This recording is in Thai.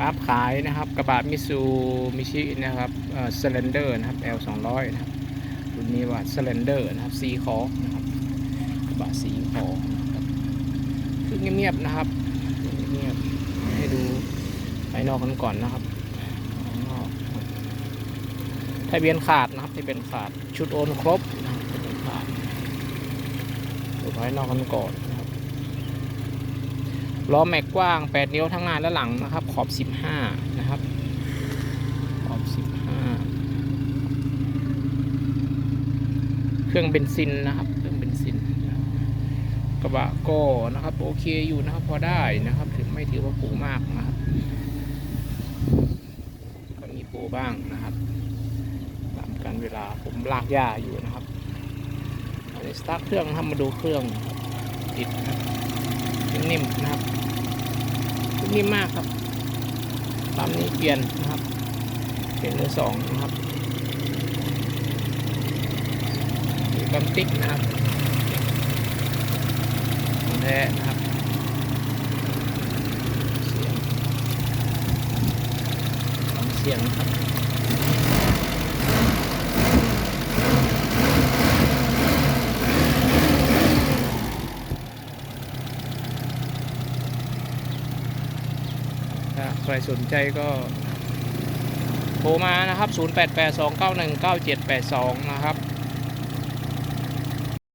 ครับขายนะครับกระบะมิซูมิชินะครับเอ่อเซเลนเดอร์นะครับ L 2 0 0นะครับรุ่นนี้ว่าเซเลนเดอร์นะครับสีขอนะครับกระบะสีขอนะครับคือเงียบๆนะครับเงียบๆให้ดูภายนอกกันก่อนนะครับทะเบียนขาดนะครับทะเบียนขาดชุดโอนครบนะครับทะเบียนขาดดูภายนอกกันก่อน ล้อแม็กกว้าง 8 นิ้วทั้งหน้าและหลังนะครับ ขอบ 15 นะครับ ขอบ 15 เครื่องเบนซินนะครับ เครื่องเบนซิน กระบะก็นะครับ โอเคอยู่นะครับ พอได้นะครับ ถึงไม่ถือว่าปูมากนะครับ ก็มีปูบ้างนะครับตามการเวลาผมลากหญ้าอยู่นะครับสตาร์ทเครื่องครับมาดูเครื่องติดนะครับ นิ่มๆนะครับนิ่มมากครับลำนี้เปลี่ยนนะครับ เปลี่ยนมือสองนะครับมีกัมติ๊กนะครับของแท้นะครับเสียงฟังเสียงนะครับ ถ้าใครสนใจก็โทรมานะครับ 0882919782 นะครับ